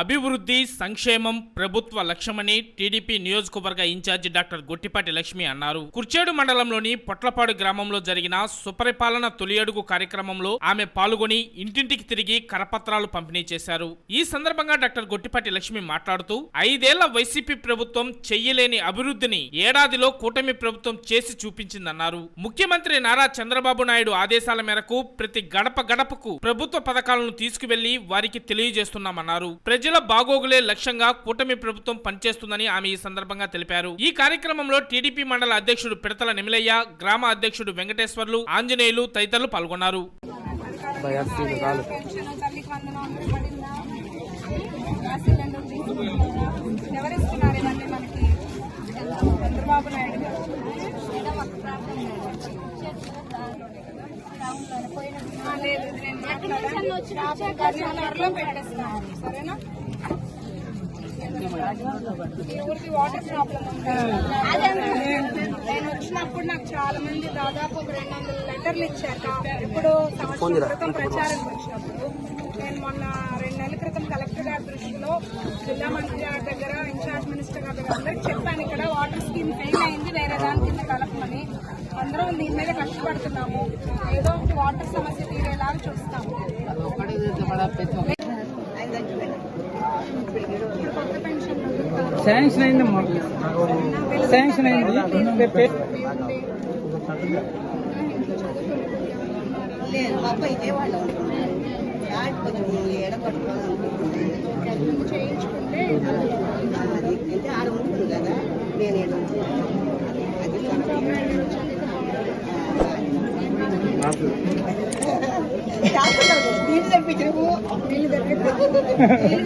అభివృద్ధి సంక్షేమం ప్రభుత్వ లక్ష్యమని టీడీపీ నియోజకవర్గ ఇన్ఛార్జి డాక్టర్ గొట్టిపాటి లక్ష్మి అన్నారు. కుర్చేడు మండలంలోని పొట్లపాడు గ్రామంలో జరిగిన సుపరిపాలన తొలి అడుగు కార్యక్రమంలో ఆమె పాల్గొని ఇంటింటికి తిరిగి కరపత్రాలు పంపిణీ చేశారు. ఈ సందర్భంగా డాక్టర్ గొట్టిపాటి లక్ష్మి మాట్లాడుతూ ఐదేళ్ళ వైసీపీ ప్రభుత్వం చెయ్యలేని అభివృద్ధిని ఏడాదిలో కూటమి ప్రభుత్వం చేసి చూపించిందన్నారు. ముఖ్యమంత్రి నారా చంద్రబాబు నాయుడు ఆదేశాల మేరకు ప్రతి గడప గడపకు ప్రభుత్వ పథకాలను తీసుకువెళ్ళి వారికి తెలియజేస్తున్నామన్నారు. ప్రజల బాగోగులే లక్ష్యంగా కూటమి ప్రభుత్వం పనిచేస్తుందని ఆమె ఈ సందర్భంగా తెలిపారు. ఈ కార్యక్రమంలో టీడీపీ మండల అధ్యక్షుడు పిడతల నిమిలయ్య గ్రామ అధ్యక్షుడు వెంకటేశ్వర్లు ఆంజనేయులు తదితరులు పాల్గొన్నారు. పెన్షన్ త్వరలో పెట్టేస్తాను సరేనా ఈ ఊరికి వాటర్ ప్రాబ్లం నేను వచ్చినప్పుడు నాకు చాలా మంది దాదాపు ఒక రెండు వందల లెటర్లు ఇచ్చాక ఇప్పుడు సంవత్సరం క్రితం ప్రచారం వచ్చినప్పుడు నేను మొన్న రెండు నెలల క్రితం కలెక్టర్ గారి దృష్టిలో జిల్లా మంత్రి గారి దగ్గర ఇన్ఛార్జ్ మినిస్టర్ గారి దగ్గర అందరికి చెప్పాను ఇక్కడ. కష్టపడుతున్నాము ఏదో ఒకటి వాటర్ సమస్య తీరేలాగా చూస్తాము. శాంక్షన్ అయిందమ్మా శాంక్షన్ అయింది లేదు పాప ఇదే వాళ్ళు చేయించుకుంటే అంటే ఆడ ఉంటుంది కదా నేను. అది. నీళ్ళు తెప్పించవు వీళ్ళ దగ్గర